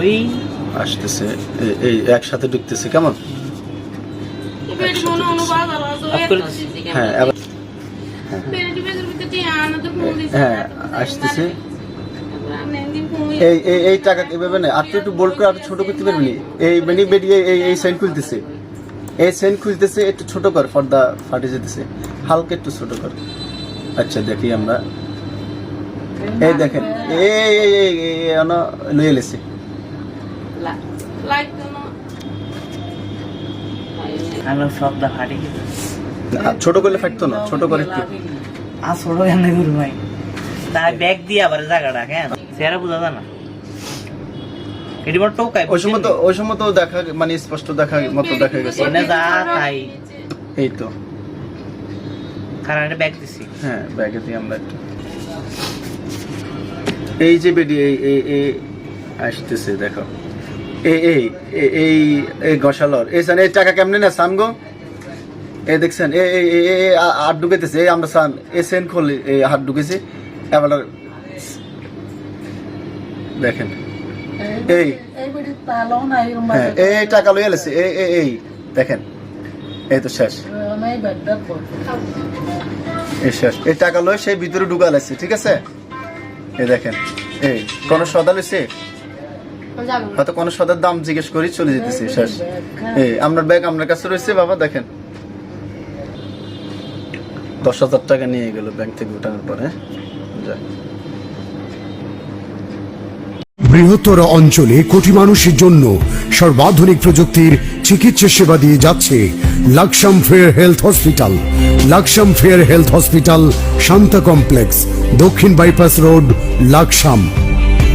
ওই আসতেছে এই একসাথে ঢুকতেছে কেমন অফ করে দিছি হ্যাঁ এবার হ্যাঁ আসতেছে এই এই এই টাকা এভাবে না আর একটু বোল্ড করে আর ছোট করতে পারবি এই মানে বেরিয়ে এই এই সেন্ট খুলতেছে এই সেন্ট খুলতেছে একটু ছোট কর পর্দা ফাটে যেতেছে হালকা একটু ছোট কর আচ্ছা দেখি আমরা এই দেখেন এই এই এই এই এই লইয়ে লেছে আমি সব দা ফাটি গেছে ছোট করলে ফাটতো না ছোট করে আর ছোট কেন গুরু ভাই তাই ব্যাগ দিয়ে আবার জায়গাটা কেন? সেরা বোঝা যায় না। এটি বড় টোকাই ওই সময় তো ওই সময় তো দেখা মানে স্পষ্ট দেখা মতো দেখা গেছে। এনে যা তাই। এই তো। কারণ ব্যাগ দিছি। হ্যাঁ ব্যাগে দিয়ে আমরা একটু এই যে বেডি এই আসতেছে দেখো। এই এই এই- এই এই গসালর এই সান এই টাকা কেমনে না দেখছেন এই এই এই এই এই আ- হাত ঢুকেতেছে এই আমরা সান এই সেন খোলে এই হাত ঢুকেছে এবার দেখেন। এই এই। টাকা লইয়া লেছে। এই এই এই দেখেন। এই তো শেষ। এই শেষ। এই টাকা লয় সেই ভিতরে ঢুকা লাগছে ঠিক আছে? এই দেখেন এই কোন সদা লইছে? হয়তো কোন সদার দাম জিজ্ঞেস করি চলে যেতেছে শেষ। এই আপনার ব্যাগ আপনার কাছে রয়েছে বাবা দেখেন। দশ হাজার টাকা নিয়ে গেল ব্যাংক থেকে উঠানোর পরে। যাক। বৃহত্তর অঞ্চলে কোটি মানুষের জন্য সর্বাধুনিক প্রযুক্তির চিকিৎসা সেবা দিয়ে যাচ্ছে Laksam fair health hospital. Laksam fair health hospital Shanta complex দক্ষিণ বাইপাস রোড লাকসাম।